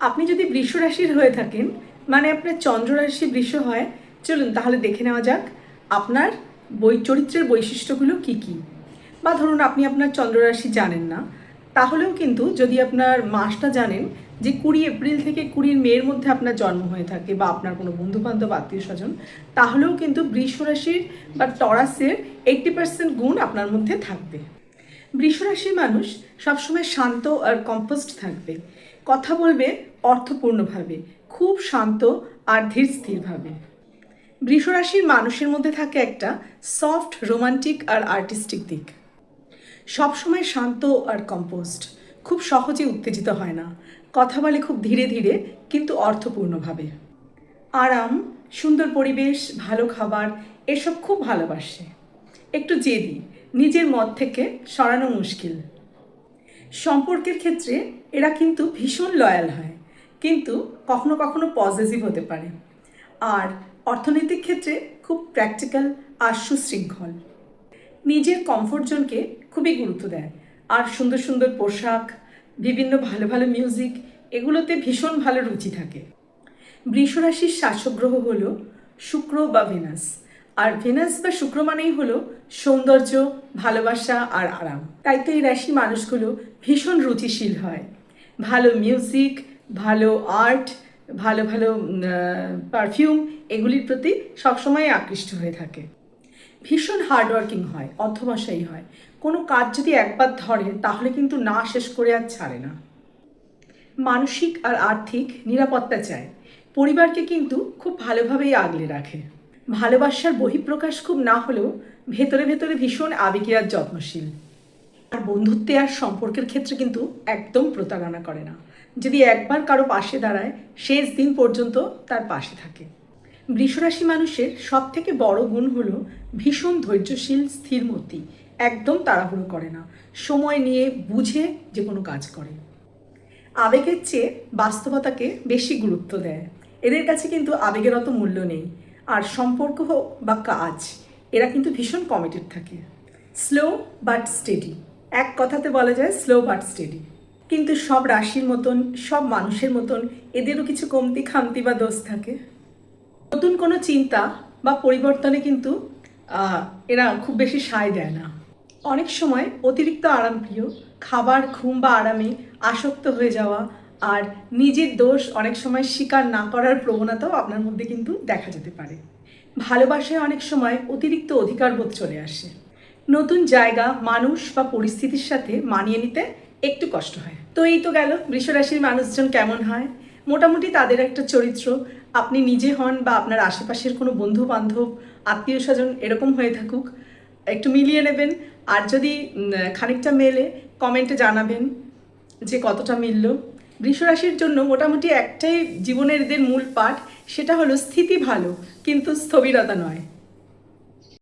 আপনি যদি বৃষ রাশির হয়ে থাকেন মানে আপনার চন্দ্র রাশি বৃষ হয়, চলুন তাহলে দেখে নেওয়া যাক আপনার বই, চরিত্রের বৈশিষ্ট্যগুলো কি কি। বা ধরুন আপনি আপনার চন্দ্র রাশি জানেন না, তাহলেও কিন্তু যদি আপনার মাসটা জানেন যে কুড়ি এপ্রিল থেকে কুড়ি মের মধ্যে আপনার জন্ম হয়ে থাকে বা আপনার কোনো বন্ধু বান্ধব আত্মীয় স্বজন তাহলেও কিন্তু বৃষ রাশির বা টরাসের এইট্টি পার্সেন্ট গুণ আপনার মধ্যে থাকবে। বৃষরাশির মানুষ সবসময় শান্ত আর কম্পোস্ট থাকবে। কথা বলবে অর্থপূর্ণভাবে, খুব শান্ত আর ধীর স্থিরভাবে। বৃষরাশির মানুষের মধ্যে থাকে একটা সফট রোমান্টিক আর আর্টিস্টিক দিক। সবসময় শান্ত আর কম্পোস্ট খুব সহজে উত্তেজিত হয় না। কথা বলে খুব ধীরে ধীরে, কিন্তু অর্থপূর্ণভাবে। আরাম, সুন্দর পরিবেশ, ভালো খাবার, এসব খুব ভালোবাসে। একটু জেদি, নিজের মত থেকে সরানো মুশকিল। সম্পর্কের ক্ষেত্রে এরা কিন্তু ভীষণ লয়াল হয়, কিন্তু কখনো কখনো পজিটিভ হতে পারে। আর অর্থনৈতিক ক্ষেত্রে খুব প্র্যাকটিক্যাল আর সুশৃঙ্খল। নিজের কমফোর্ট জোনকে খুবই গুরুত্ব দেয়। আর সুন্দর সুন্দর পোশাক, বিভিন্ন ভালো ভালো মিউজিক এগুলোতে ভীষণ ভালো রুচি থাকে। বৃষরাশির শাসক গ্রহ হল শুক্র বা ভেনাস। আর ভেনাস বা শুক্র মানেই হলো সৌন্দর্য, ভালোবাসা আর আরাম। তাই তো এই রাশির মানুষগুলো ভীষণ রুচিশীল হয়। ভালো মিউজিক ভালো আর্ট ভালো ভালো পারফিউম এগুলির প্রতি সবসময় আকৃষ্ট হয়ে থাকে। ভীষণ হার্ডওয়ার্কিং হয়, অধ্যবসায়ী হয়। কোনো কাজ যদি একবার ধরে, তাহলে কিন্তু না শেষ করে আর ছাড়ে না। মানসিক আর আর্থিক নিরাপত্তা চায়। পরিবারকে কিন্তু খুব ভালোভাবেই আগলে রাখে। ভালোবাসার বহিঃপ্রকাশ খুব না হলেও ভেতরে ভেতরে ভীষণ আবেগী আর যত্নশীল। আর বন্ধুত্বে আর সম্পর্কের ক্ষেত্রে কিন্তু একদম প্রতারণা করে না। যদি একবার কারও পাশে দাঁড়ায়, শেষ দিন পর্যন্ত তার পাশে থাকে। বৃষরাশি মানুষের সব থেকে বড় গুণ হলো ভীষণ ধৈর্যশীল স্থিরমতি একদম তাড়াহুড়ো করে না। সময় নিয়ে বুঝে যে কোনো কাজ করে। আবেগের চেয়ে বাস্তবতাকে বেশি গুরুত্ব দেয়। এদের কাছে কিন্তু আবেগের অত মূল্য নেই। আর সম্পর্ক হোক বা কাজ, এরা কিন্তু ভীষণ কমিটেড থাকে। স্লো বাট স্টেডি এক কথাতে বলা যায় স্লো বাট স্টেডি কিন্তু সব রাশির মতন, সব মানুষের মতন এদেরও কিছু কমতি খামতি বা দোষ থাকে। নতুন কোনো চিন্তা বা পরিবর্তনে কিন্তু এরা খুব বেশি সায় দেয় না। অনেক সময় অতিরিক্ত আরামপ্রিয়, খাবার, ঘুম বা আরামে আসক্ত হয়ে যাওয়া আর নিজের দোষ অনেক সময় স্বীকার না করার প্রবণতাও আপনার মধ্যে কিন্তু দেখা যেতে পারে। ভালোবাসায় অনেক সময় অতিরিক্ত অধিকারবোধ চলে আসে। নতুন জায়গা, মানুষ বা পরিস্থিতির সাথে মানিয়ে নিতে একটু কষ্ট হয়। তো এই তো গেল, বৃষরাশির মানুষজন কেমন হয়? মোটামুটি তাদের একটা চরিত্র। আপনি নিজে হন বা আপনার আশেপাশের কোনো বন্ধু বান্ধব আত্মীয় স্বজন এরকম হয়ে থাকুক, একটু মিলিয়ে নেবেন। আর যদি খানিকটা মেলে কমেন্টে জানাবেন যে কতটা মিলল। বৃষরাশির জন্য মোটামুটি একটাই জীবনের এদের মূল পাঠ, সেটা হলো স্থিতি ভালো, কিন্তু স্থবিরতা নয়।